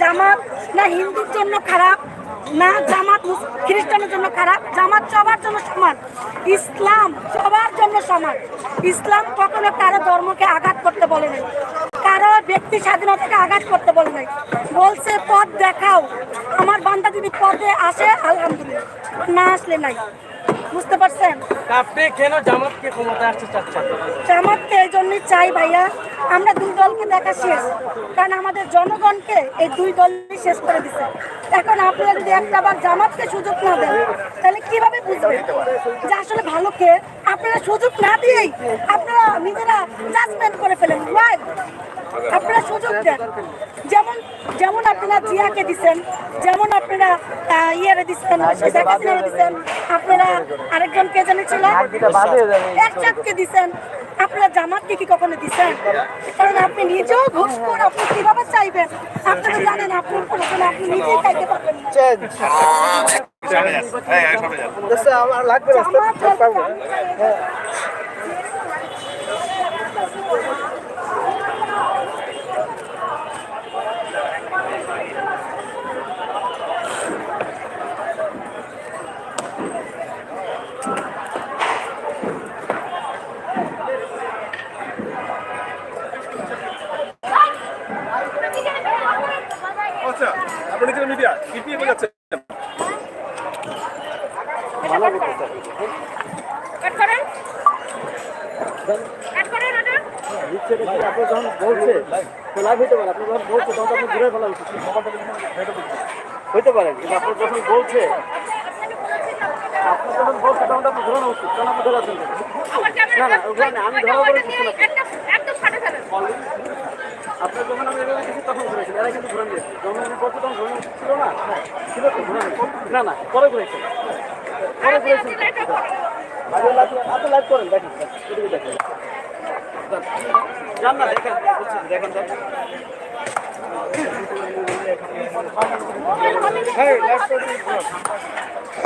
জামাত না হিন্দুর জন্য খারাপ না জামাত খ্রিস্টানের জন্য খারাপ জামাত সবার জন্য সমান ইসলাম সবার জন্য সমান। ইসলাম কখনো কারও ধর্মকে আঘাত করতে বলে নাই। কারও ব্যক্তি স্বাধীনতাকে আঘাত করতে বলে নাই বলছে পথ দেখাও। আমার বান্দা যদি পথে আসে আলহামদুলিল্লাহ। না আসলে নাই। বুঝতে পারছেন? আপনি কেন জামাতকে ক্ষমতায় আসতে চাচ্ছেন? জামাতকে এই জন্যই চাই ভাইয়া আমরা দুই দলকে দেখা শেষ। কারণ আমাদের জনগণকে এই দুই দলই শেষ করে দিছে। এখন আপনারা যদি একটা বার জামাতকে সুযোগ না দেন তাহলে কীভাবে বুঝবেন? যে আসলে ভালো কে? আপনারা সুযোগ না দিয়েই আপনারা নিজেরা জাজমেন্ট করে ফেলেন? আপনারা সুযোগ দেন। যেমন যেমন আপনারা জিয়াকে দিচ্ছেন যেমন আপনারা ইয়েরে দিচ্ছেন শেখ হাসিনারে দিচ্ছেন আপনারা আরেকজন কে জানিয়েছিল একসাথকে দিচ্ছেন আপনারা জামাতকে কি কখনো দিচ্ছেন কারণ আপনি নিজেও ঘুষ করে আপনি কীভাবে চাইবেন? আপনারা জানেন আপনার কোনো আপনি নিজেই চাইতে পারবেন না। জামাত আচ্ছা আপনি যে মিডিয়া কি কি বোঝাচ্ছেন কাট করেন কাট করেন ওটা আপনি যখন বলছে তো লাইভ হইতে পারে। আপনি যখন বলছে তখন আপনি ঘুরে ফেলা উচিত হইতে পারে। কিন্তু আপনি যখন বলছে আপনি যখন বলছে তখন আপনি ঘুরানো উচিত তখন আপনি ধরে আছেন না না ওখানে আমি ধরা কিছু না একদম ফাটে ফেলেন আপনি যখন আমি এভাবে কিছু তখন ঘুরেছেন এরা কিন্তু ঘুরান দিয়েছে যখন আমি বলছি তখন ঘুরানো ছিল না? ছিল তো না না পরে ঘুরেছেন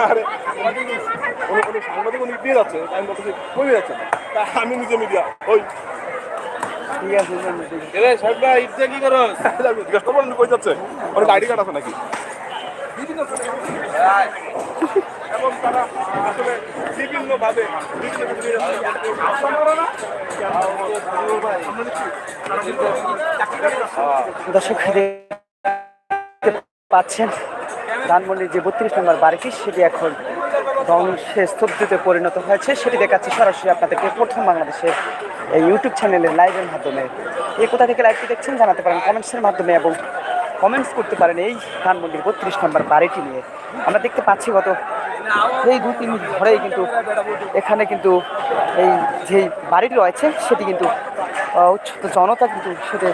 আরে উনি উনি সাংবাদিক উনি দিয়ে যাচ্ছে আমি বলতেছি কই যাচ্ছেন? তা আমি নিজে মিডিয়া ওই। ঠিক আছে যান, সাহেব ভাই ইচ্ছা কি করো জিজ্ঞেস করব কই যাচ্ছে? ওর আইডি কার্ড আছে নাকি? বিভিন্ন এবং তারা আসলে বিভিন্ন ভাবে বিভিন্ন বিভিন্ন আশ্রম করে না আমরা নিচ্ছি তারা কিন্তু দর্শক পাচ্ছেন, ধানমন্ডির যে বত্রিশ নম্বর বাড়িটি, সেটি এখন ধ্বংসে স্তব্ধতে পরিণত হয়েছে। সেটি দেখাচ্ছি সরাসরি আপনাদেরকে প্রথম বাংলাদেশের এই ইউটিউব চ্যানেলের লাইভের মাধ্যমে। এই কোথা থেকে লাইভটি দেখছেন জানাতে পারেন কমেন্টসের মাধ্যমে এবং কমেন্টস করতে পারেন এই ধানমন্ডির বত্রিশ নম্বর বাড়িটি নিয়ে। আমরা দেখতে পাচ্ছি গত এই দু তিন দিন ধরেই কিন্তু এখানে কিন্তু এই যে বাড়িটি রয়েছে সেটি কিন্তু আহ, উচ্ছ্বত জনতা কিন্তু সেটি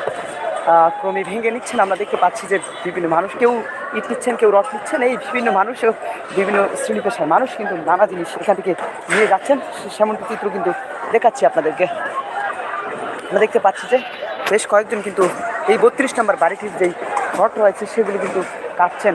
ক্রমে ভেঙে নিচ্ছেন। আমরা দেখতে পাচ্ছি যে বিভিন্ন মানুষ কেউ ইট নিচ্ছেন কেউ রথ নিচ্ছেন। এই বিভিন্ন মানুষও বিভিন্ন শ্রেণি পেশার মানুষ কিন্তু নানা জিনিস এখান থেকে নিয়ে যাচ্ছেন। সেমন চিত্র কিন্তু দেখাচ্ছি আপনাদেরকে। আমরা দেখতে পাচ্ছি যে বেশ কয়েকজন কিন্তু এই বত্রিশ নম্বর বাড়িটির যেই ঘট রয়েছে সেগুলি কিন্তু কাটছেন।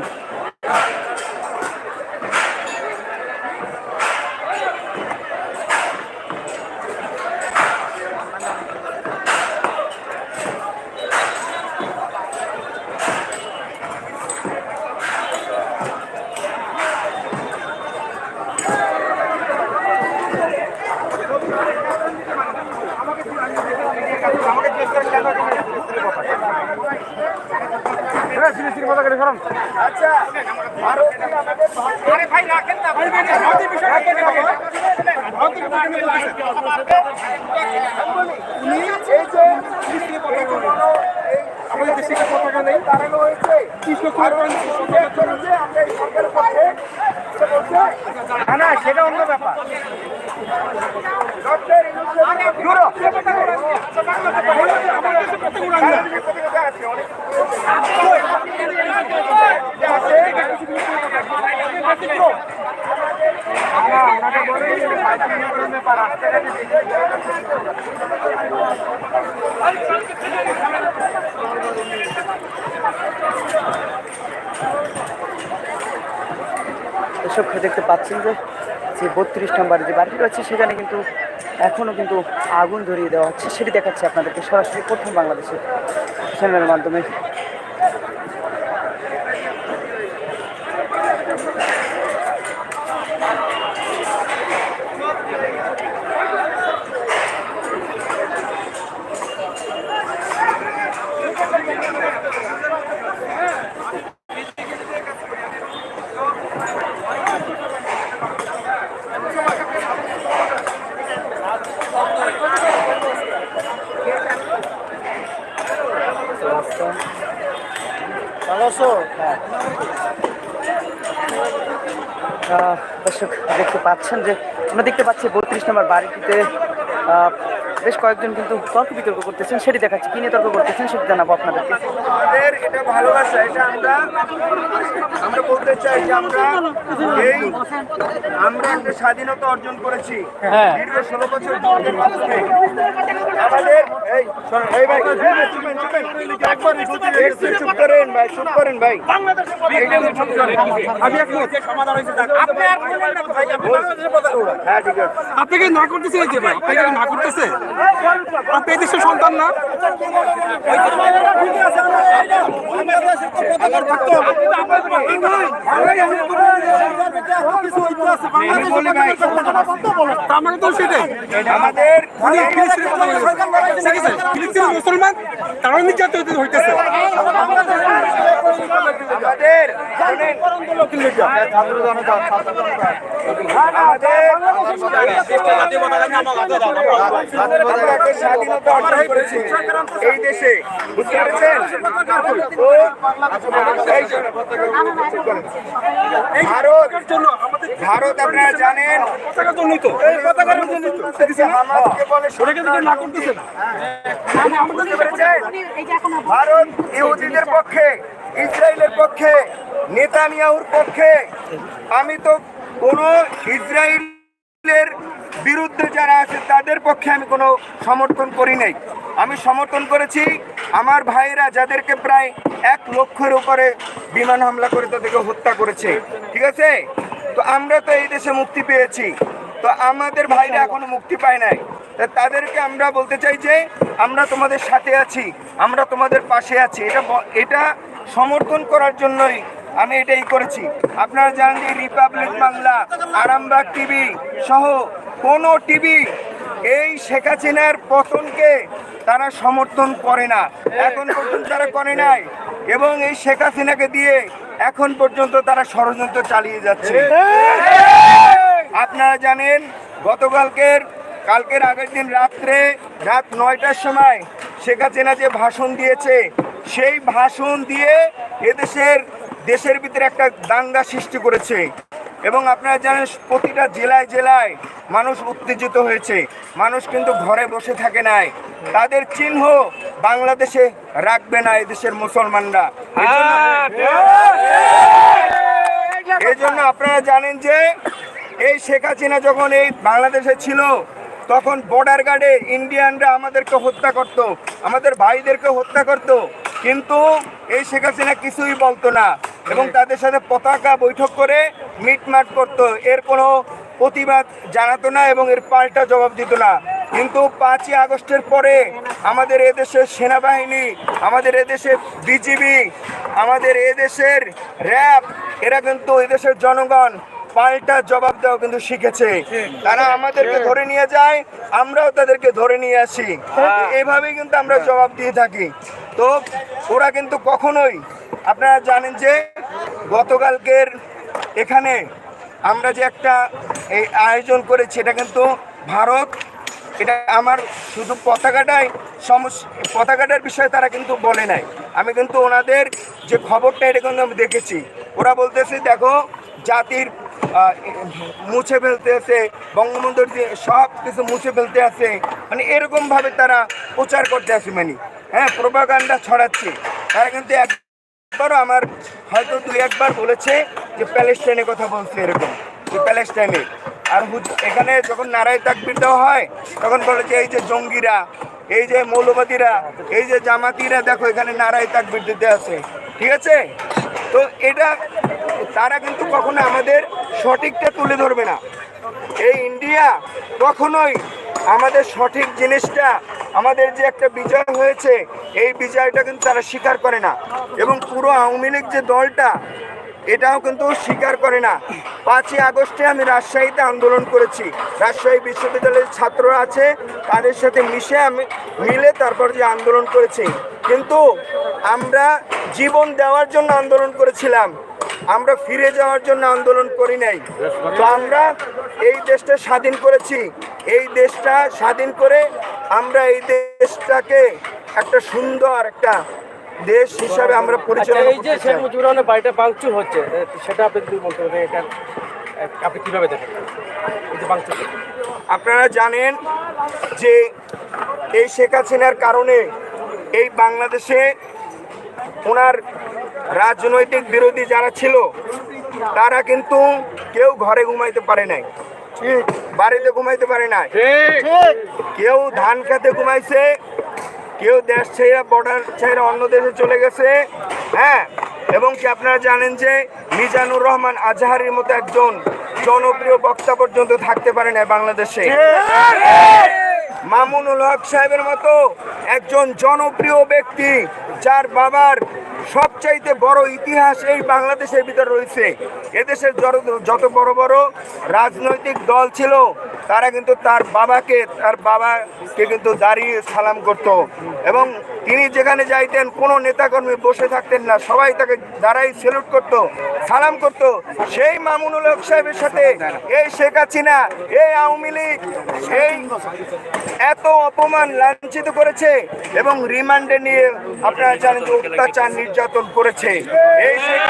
আমাদের দেশে পতাকা নেই কৃষ্ণ করেছে আমরা এই সরকারের পক্ষে না সেটা অন্য ব্যাপার এসব খেয়ে দেখতে পাচ্ছেন যে যে বত্রিশ নম্বর যে বাড়িটি রয়েছে, সেখানে কিন্তু এখনও কিন্তু আগুন ধরিয়ে দেওয়া হচ্ছে। সেটি দেখাচ্ছে আপনাদেরকে সরাসরি প্রথম বাংলাদেশের চ্যানেলের মাধ্যমে আহ, দর্শক দেখতে পাচ্ছেন যে আমরা দেখতে পাচ্ছি বত্রিশ নম্বর বাড়িটিতে বেশ কয়েকজন কিন্তু তর্ক বিতর্ক করতেছেন, সেটি দেখাচ্ছি। কিনে তর্ক করতেছেন সেটি জানাব আপনাদেরকে। আমাদের এটা ভালোবাসা এটা আমরা আমরা বলতে চাই যে আমরা এই আমরা একটা স্বাধীনতা অর্জন করেছি দীর্ঘ ষোলো বছর যুদ্ধের মাধ্যমে আমাদের এই এই ভাই চুপ করেন চুপ করেন আপনি আর বলবেন না ভাই, আপনি বাংলাদেশের পতাকা উড়ান। হ্যাঁ ঠিক আছে আপনাকে না করতেছে এই যে ভাই আপনাকে না করতেছে আপনি দেশের সন্তান না মুসলমান তারাও নির্যাতিত হইতেছে স্বাধীনতা এই দেশে বুঝতে পেরেছেন? ভারত আপনারা জানেন, ভারত ইহুদিদের পক্ষে, ইসরায়েলের পক্ষে, নেতানিয়াহুর পক্ষে, আমি তো কোনো ইসরায়েলের বিরুদ্ধে যারা আছে, তাদের পক্ষে আমি কোনো সমর্থন করি নাই। আমি সমর্থন করেছি। আমার ভাইয়েরা যাদেরকে প্রায় এক লক্ষের উপরে বিমান হামলা করে তাদেরকে হত্যা করেছে। ঠিক আছে? তো আমরা তো এই দেশে মুক্তি পেয়েছি। তো আমাদের ভাইরা এখনও মুক্তি পায় নাই। তাদেরকে আমরা বলতে চাই যে আমরা তোমাদের সাথে আছি আমরা তোমাদের পাশে আছি। এটা এটা সমর্থন করার জন্যই আমি এটাই করেছি। আপনারা জানেন যে রিপাবলিক বাংলা আরামবাগ টিভি সহ কোনো টিভি এই শেখ হাসিনার পতনকে তারা সমর্থন করে না। এখন পর্যন্ত তারা করে নাই। এবং এই শেখ হাসিনাকে দিয়ে এখন পর্যন্ত তারা ষড়যন্ত্র চালিয়ে যাচ্ছে। আপনারা জানেন, গতকালকের, কালকের আগের দিন রাত্রে রাত নয়টার সময় শেখ হাসিনা যে ভাষণ দিয়েছে, সেই ভাষণ দিয়ে এদেশের, দেশের ভিতরে একটা দাঙ্গা সৃষ্টি করেছে। এবং আপনারা জানেন প্রতিটা জেলায় জেলায় মানুষ উত্তেজিত হয়েছে। মানুষ কিন্তু ঘরে বসে থাকে নাই। তাদের চিহ্ন বাংলাদেশে রাখবে না এদেশের মুসলমানরা। এই জন্য আপনারা জানেন যে এই শেখ হাসিনা যখন এই বাংলাদেশে ছিল, তখন বর্ডার গার্ডে ইন্ডিয়ানরা আমাদেরকে হত্যা করত, আমাদের ভাইদেরকে হত্যা করত। কিন্তু এই শেখ হাসিনা কিছুই বলতো না। এবং তাদের সাথে পতাকা বৈঠক করে মিটমাট করত। এর কোনো প্রতিবাদ জানাতো না এবং এর পাল্টা জবাব দিত না। কিন্তু পাঁচই আগস্টের পরে আমাদের এদেশের সেনাবাহিনী আমাদের এদেশের বিজিবি আমাদের এদেশের র্যাব এরা কিন্তু এদেশের জনগণ পাল্টা জবাব দেওয়া কিন্তু শিখেছে। তারা আমাদেরকে ধরে নিয়ে যায় আমরাও তাদেরকে ধরে নিয়ে আসি। এভাবেই কিন্তু আমরা জবাব দিয়ে থাকি। তো ওরা কিন্তু কখনোই আপনারা জানেন যে গতকালকের এখানে আমরা যে একটা এই আয়োজন করেছি, এটা কিন্তু ভারত, এটা আমার শুধু পতাকাটাই সমস্যা পতাকাটার বিষয়ে তারা কিন্তু বলে নাই। আমি কিন্তু ওনাদের যে খবরটা, এটা কিন্তু আমি দেখেছি। ওরা বলতেছে, দেখো, জাতির মুছে ফেলতে আছে, বঙ্গবন্ধুর যে সব কিছু মুছে ফেলতে আছে। মানে এরকমভাবে তারা প্রচার করতে আছে মানে। হ্যাঁ প্রোপাগান্ডা ছড়াচ্ছে। তারা কিন্তু এক একবারও আমার হয়তো দুই একবার বলেছে যে প্যালেস্টাইনের কথা বলছে এরকম, যে প্যালেস্টাইনে। আর এখানে যখন নারায় তাকবির দেওয়া হয়, তখন বলে যে এই যে জঙ্গিরা, এই যে মৌলবাদীরা, এই যে জামাতিরা, দেখো এখানে নারায় তাকবির দিতে আছে। ঠিক আছে? তো এটা, তারা কিন্তু কখনো আমাদের সঠিকটা তুলে ধরবে না। এই ইন্ডিয়া কখনোই আমাদের সঠিক জিনিসটা, আমাদের যে একটা বিজয় হয়েছে, এই বিজয়টা কিন্তু তারা স্বীকার করে না। এবং পুরো আওয়ামী লীগ যে দলটা, এটাও কিন্তু স্বীকার করে না। পাঁচই আগস্টে আমি রাজশাহীতে আন্দোলন করেছি। রাজশাহী বিশ্ববিদ্যালয়ের ছাত্ররা আছে, তাদের সাথে মিশে আমি, মিলে তারপর যে আন্দোলন করেছি। কিন্তু আমরা জীবন দেওয়ার জন্য আন্দোলন করেছিলাম। আমরা ফিরে যাওয়ার জন্য আন্দোলন করি নাই। তো আমরা এই দেশটা স্বাধীন করেছি। এই দেশটা স্বাধীন করে আমরা এই দেশটাকে একটা সুন্দর একটা দেশ হিসাবে আমরা আচ্ছা পরিচালনা এই যে শেখ মুজিবুর রহমানের বাড়িটা ভাঙচুর হচ্ছে সেটা আপনি যদি বলতে পারেন এটা আপনি কীভাবে দেখেন? এই যে ভাঙচুর আপনারা জানেন যে এই শেখ হাসিনার কারণে এই বাংলাদেশে ওনার রাজনৈতিক বিরোধী যারা ছিল তারা কিন্তু কেউ ঘরে ঘুমাইতে পারে নাই। বাড়িতে ঘুমাইতে পারে নাই। কেউ ধান খেতে ঘুমাইছে কেউ দেশ ছেড়ে বর্ডার ছেড়ে অন্য দেশে চলে গেছে হ্যাঁ? এবং কি আপনারা জানেন যে মিজানুর রহমান আজহারের মতো একজন জনপ্রিয় বক্তা পর্যন্ত থাকতে পারে না বাংলাদেশে। মামুনুল হক সাহেবের মতো একজন জনপ্রিয় ব্যক্তি যার বাবার সবচাইতে বড় ইতিহাস এই বাংলাদেশের ভিতর রয়েছে। এদেশের যত- বড় বড় রাজনৈতিক দল ছিল, তারা কিন্তু তার বাবাকে তার বাবাকে কিন্তু দাঁড়িয়ে সালাম করত। এবং তিনি যেখানে যাইতেন, কোনো নেতাকর্মী বসে থাকতেন না। সবাই তাকে দাঁড়াই সেলুট করত, সালাম করত। সেই মামুনুল হক সাহেবের সাথে, এই শেখ হাসিনা, এই আওয়ামী লীগ, এই এত অপমান লাঞ্ছিত করেছে এবং রিমান্ডে নিয়ে আপনারা জানেন যে অত্যাচার নির্যাতন করেছে। এই শেখ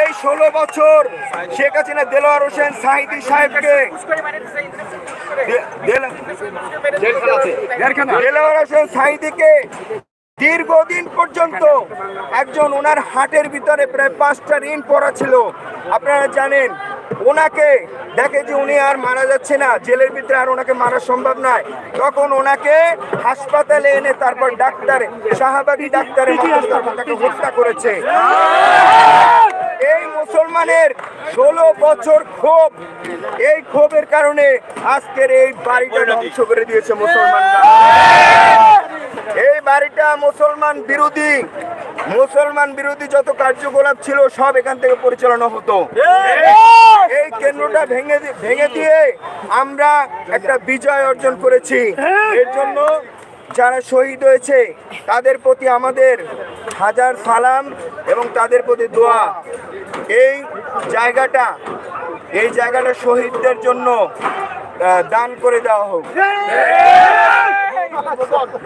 এই ষোলো বছর শেখ হাসিনা দেলোয়ার হোসেন সাহিদি সাহেবকে দেলোয়ার হোসেন সাহিদিকে দীর্ঘদিন পর্যন্ত একজন ওনার হাটের ভিতরে প্রায় পাঁচটা ঋণ পড়া ছিল। আপনারা জানেন ওনাকে দেখে যে উনি আর মারা যাচ্ছে না, জেলের ভিতরে আর ওনাকে মারা সম্ভব নয়। তখন ওনাকে হাসপাতালে এনে তারপর ডাক্তার, শাহবাগী ডাক্তারের হত্যা করেছে। এই মুসলমানের ষোলো বছর ক্ষোভ, এই ক্ষোভের কারণে আজকের এই বাড়িটা ধ্বংস করে দিয়েছে মুসলমানরা। এই বাড়িটা মুসলমান বিরোধী মুসলমান বিরোধী যত কার্যকলাপ ছিল সব এখান থেকে পরিচালনা হতো। এই কেন্দ্রটা ভেঙে ভেঙে দিয়ে আমরা একটা বিজয় অর্জন করেছি। এর জন্য যারা শহীদ হয়েছে তাদের প্রতি আমাদের হাজার সালাম এবং তাদের প্রতি দোয়া। এই জায়গাটা এই জায়গাটা শহীদদের জন্য দান করে দেওয়া হোক।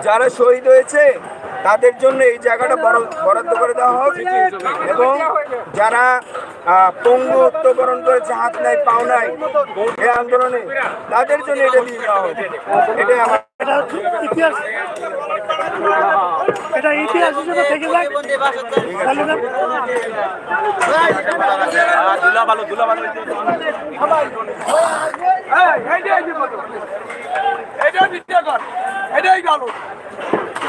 যারা শহীদ হয়েছে তাদের জন্য এই জায়গাটা বরাদ- বরাদ্দ করে দেওয়া হোক এবং যারা পঙ্গু উত্তরবরণ করেছে হাত নাই পাও নাই এই আন্দোলনে তাদের জন্য এটা দিয়ে দেওয়া হোক এটাই আমার ইতিহাস এটা ইতিহাস হিসেবে থেকে যায়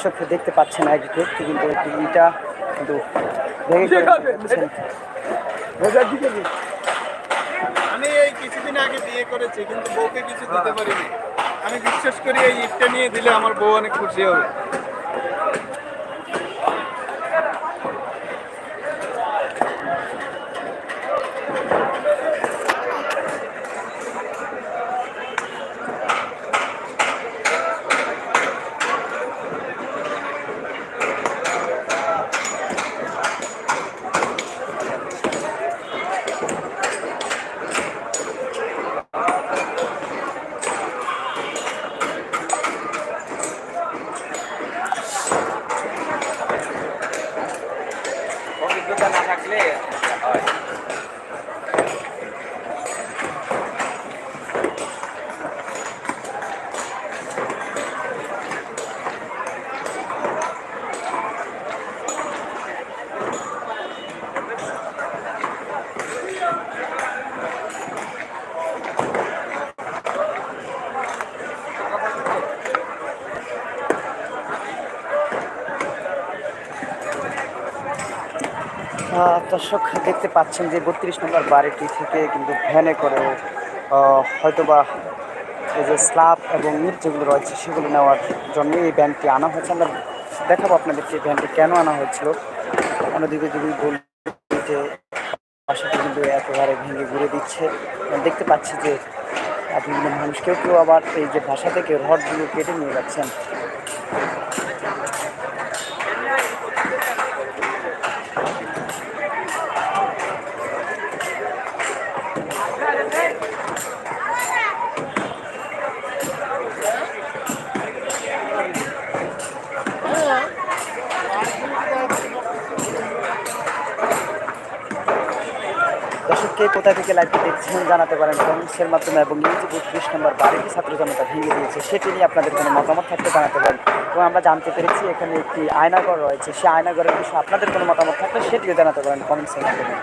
দর্শক দেখতে পাচ্ছেন একদিকে কিন্তু একটি ইটা কিন্তু ভেঙে আমি এই কিছুদিন আগে বিয়ে করেছি কিন্তু বউকে কিছু দিতে পারিনি। আমি বিশ্বাস করি এই ইটটা নিয়ে দিলে আমার বউ অনেক খুশি হবে। দর্শক দেখতে পাচ্ছেন যে বত্রিশ নম্বর বাড়িটি থেকে কিন্তু ভ্যানে করে হয়তোবা এই যে স্ল্যাব এবং ইট যেগুলো রয়েছে সেগুলো নেওয়ার জন্য এই ভ্যানটি আনা হয়েছে। আমরা দেখাবো আপনাদেরকে এই ভ্যানটি কেন আনা হয়েছিল। অন্যদিকে যদি বলি যে বাসাটি কিন্তু একেবারে ভেঙে ঘুরে দিচ্ছে। দেখতে পাচ্ছি যে বিভিন্ন মানুষ কেউ কেউ আবার এই যে ভাষা থেকে রডগুলো কেটে নিয়ে যাচ্ছেন। দর্শককে কোথা থেকে লাইভটি দেখছেন জানাতে পারেন কমেন্টসের মাধ্যমে এবং নিউজ ত্রিশ বত্রিশ নম্বর বাড়িটি ছাত্র জনতা ভেঙে দিয়েছে, সেটি নিয়ে আপনাদের কোনো মতামত থাকতে জানাতে পারেন। এবং আমরা জানতে পেরেছি এখানে একটি আয়নাঘর রয়েছে, সেই আয়নাঘরের বিষয়ে আপনাদের কোনো মতামত থাকলে সেটিও জানাতে পারেন কমেন্টসের মাধ্যমে।